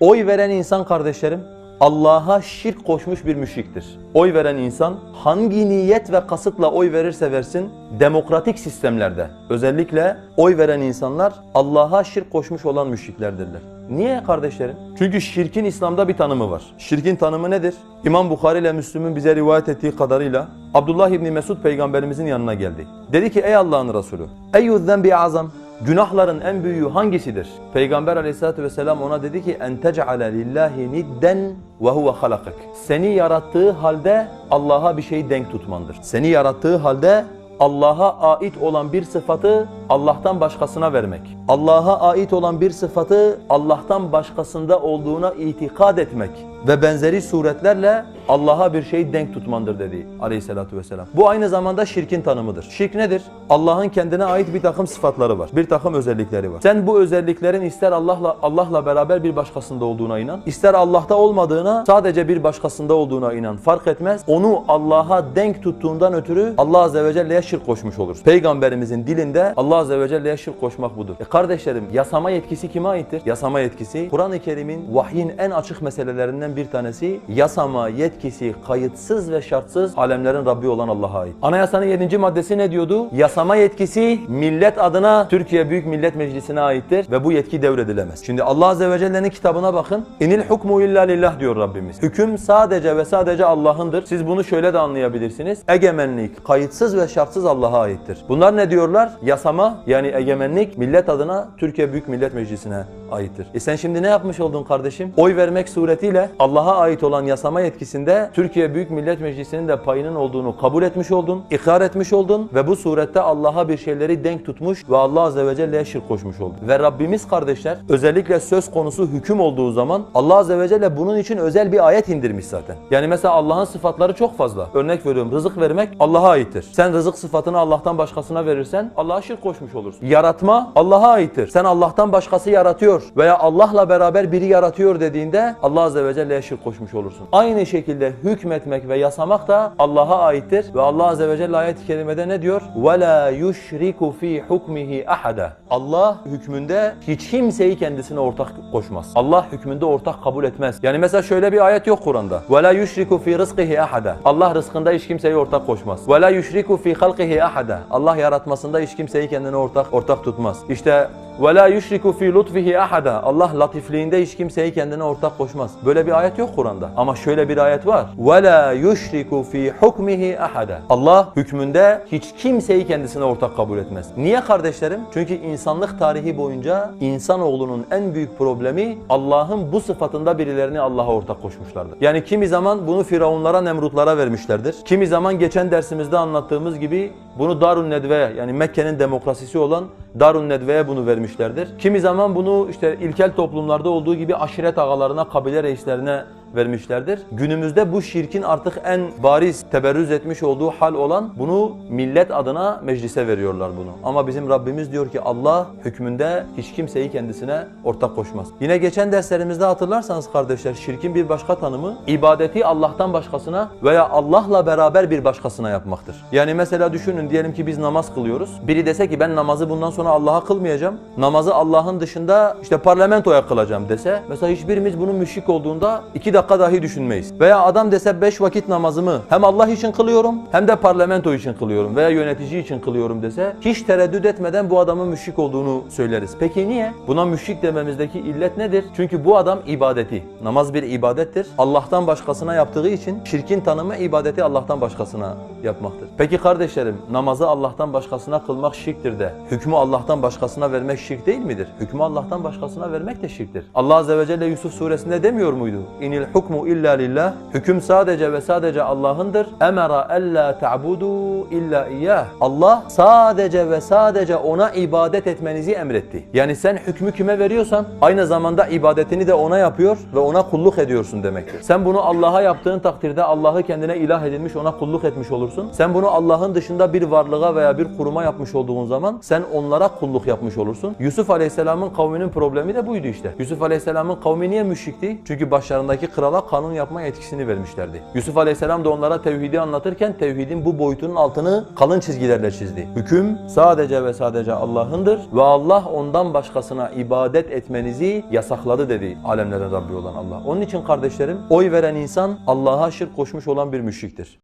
Oy veren insan kardeşlerim Allah'a şirk koşmuş bir müşriktir. Oy veren insan hangi niyet ve kasıtla oy verirse versin demokratik sistemlerde özellikle oy veren insanlar Allah'a şirk koşmuş olan müşriklerdirler. Niye kardeşlerim? Çünkü şirkin İslam'da bir tanımı var. Şirkin tanımı nedir? İmam Bukhari ile Müslüm'ün bize rivayet ettiği kadarıyla Abdullah İbni Mesud peygamberimizin yanına geldi. Dedi ki ey Allah'ın Resulü eyyüzden bir azam Günahların en büyüğü hangisidir? Peygamber aleyhissalatü vesselam ona dedi ki tec'ale lillahi nidden ve huve halakak. Seni yarattığı halde Allah'a bir şeyi denk tutmandır. Seni yarattığı halde Allah'a ait olan bir sıfatı Allah'tan başkasına vermek. Allah'a ait olan bir sıfatı Allah'tan başkasında olduğuna itikad etmek ve benzeri suretlerle Allah'a bir şeyi denk tutmandır dedi aleyhissalatü vesselam. Bu aynı zamanda şirkin tanımıdır. Şirk nedir? Allah'ın kendine ait bir takım sıfatları var. Bir takım özellikleri var. Sen bu özelliklerin ister Allah'la Allah'la beraber bir başkasında olduğuna inan, ister Allah'ta olmadığına sadece bir başkasında olduğuna inan. Fark etmez. Onu Allah'a denk tuttuğundan ötürü Allah azze ve celle'ye şirk koşmuş olursun. Peygamberimizin dilinde Allah azze ve celle'ye şirk koşmak budur. E kardeşlerim yasama yetkisi kime aittir? Yasama yetkisi Kur'an-ı Kerim'in vahyin en açık meselelerinden bir tanesi yasama yetkisi kayıtsız ve şartsız alemlerin Rabbi olan Allah'a ait. Anayasanın 7. maddesi ne diyordu? Yasama yetkisi millet adına Türkiye Büyük Millet Meclisi'ne aittir ve bu yetki devredilemez. Şimdi Allah azze ve celle'nin kitabına bakın. İnil hukmu illa lillah diyor Rabbimiz. Hüküm sadece ve sadece Allah'ındır. Siz bunu şöyle de anlayabilirsiniz. Egemenlik kayıtsız ve şartsız Allah'a aittir. Bunlar ne diyorlar? Yasama yani egemenlik millet adına Türkiye Büyük Millet Meclisi'ne aittir. E sen şimdi ne yapmış oldun kardeşim? Oy vermek suretiyle Allah'a ait olan yasama yetkisinde Türkiye Büyük Millet Meclisi'nin de payının olduğunu kabul etmiş oldun, ikrar etmiş oldun ve bu surette Allah'a bir şeyleri denk tutmuş ve Allah Azze ve Celle'ye şirk koşmuş oldun. Ve Rabbimiz kardeşler özellikle söz konusu hüküm olduğu zaman Allah Azze ve Celle bunun için özel bir ayet indirmiş zaten. Yani mesela Allah'ın sıfatları çok fazla. Örnek veriyorum rızık vermek Allah'a aittir. Sen rızık sıfatını Allah'tan başkasına verirsen Allah'a şirk koşmuş olursun. Yaratma Allah'a aittir. Sen Allah'tan başkası yaratıyor veya Allah'la beraber biri yaratıyor dediğinde Allah Azze ve Celle'ye şirk koşmuş olursun. Aynı şekilde hükmetmek ve yasamak da Allah'a aittir ve Allah Azze ve Celle ayet-i kerimede ne diyor? وَلَا يُشْرِكُ ف۪ي حُكْمِهِ أَحَدًا Allah hükmünde hiç kimseyi kendisine ortak koşmaz. Allah hükmünde ortak kabul etmez. Yani mesela şöyle bir ayet yok Kur'an'da. وَلَا يُشْرِكُ ف۪ي رِزْقِهِ أَحَدًا Allah rızkında hiç kimseyi ortak koşmaz. وَلَا يُشْرِكُ ف۪ي خَلْقِهِ أَحَدًا Allah yaratmasında hiç kimseyi kendine kendine ortak ortak tutmaz. İşte ve la yushriku fi lutfihi ahada. Allah latifliğinde hiç kimseyi kendine ortak koşmaz. Böyle bir ayet yok Kur'an'da. Ama şöyle bir ayet var. Ve la yushriku fi hukmihi ahada. Allah hükmünde hiç kimseyi kendisine ortak kabul etmez. Niye kardeşlerim? Çünkü insanlık tarihi boyunca insanoğlunun en büyük problemi Allah'ın bu sıfatında birilerini Allah'a ortak koşmuşlardır. Yani kimi zaman bunu firavunlara, nemrutlara vermişlerdir. Kimi zaman geçen dersimizde anlattığımız gibi bunu Darun Nedve'ye yani Mekke'nin demokrasisi olan Darun Nedve'ye bunu vermişlerdir. Kimi zaman bunu işte ilkel toplumlarda olduğu gibi aşiret ağalarına, kabile reislerine vermişlerdir. Günümüzde bu şirkin artık en bariz teberrüz etmiş olduğu hal olan bunu millet adına meclise veriyorlar bunu. Ama bizim Rabbimiz diyor ki Allah hükmünde hiç kimseyi kendisine ortak koşmaz. Yine geçen derslerimizde hatırlarsanız kardeşler şirkin bir başka tanımı ibadeti Allah'tan başkasına veya Allah'la beraber bir başkasına yapmaktır. Yani mesela düşünün diyelim ki biz namaz kılıyoruz. Biri dese ki ben namazı bundan sonra Allah'a kılmayacağım. Namazı Allah'ın dışında işte parlamentoya kılacağım dese. Mesela hiçbirimiz bunun müşrik olduğunda iki dakika dahi düşünmeyiz. Veya adam dese beş vakit namazımı hem Allah için kılıyorum hem de parlamento için kılıyorum veya yönetici için kılıyorum dese hiç tereddüt etmeden bu adamın müşrik olduğunu söyleriz. Peki niye? Buna müşrik dememizdeki illet nedir? Çünkü bu adam ibadeti. Namaz bir ibadettir. Allah'tan başkasına yaptığı için şirkin tanımı ibadeti Allah'tan başkasına yapmaktır. Peki kardeşlerim namazı Allah'tan başkasına kılmak şirktir de hükmü Allah'tan başkasına vermek şirk değil midir? Hükmü Allah'tan başkasına vermek de şirktir. Allah Azze ve Celle Yusuf suresinde demiyor muydu? İnil hukmu illa lillah. Hüküm sadece ve sadece Allah'ındır. Emera ella ta'budu illa iyyah. Allah sadece ve sadece ona ibadet etmenizi emretti. Yani sen hükmü kime veriyorsan aynı zamanda ibadetini de ona yapıyor ve ona kulluk ediyorsun demektir. Sen bunu Allah'a yaptığın takdirde Allah'ı kendine ilah edilmiş ona kulluk etmiş olursun. Olursun. Sen bunu Allah'ın dışında bir varlığa veya bir kuruma yapmış olduğun zaman sen onlara kulluk yapmış olursun. Yusuf Aleyhisselam'ın kavminin problemi de buydu işte. Yusuf Aleyhisselam'ın kavmi niye müşrikti? Çünkü başlarındaki krala kanun yapma yetkisini vermişlerdi. Yusuf Aleyhisselam da onlara tevhidi anlatırken tevhidin bu boyutunun altını kalın çizgilerle çizdi. Hüküm sadece ve sadece Allah'ındır ve Allah ondan başkasına ibadet etmenizi yasakladı dedi alemlerin Rabbi olan Allah. Onun için kardeşlerim oy veren insan Allah'a şirk koşmuş olan bir müşriktir.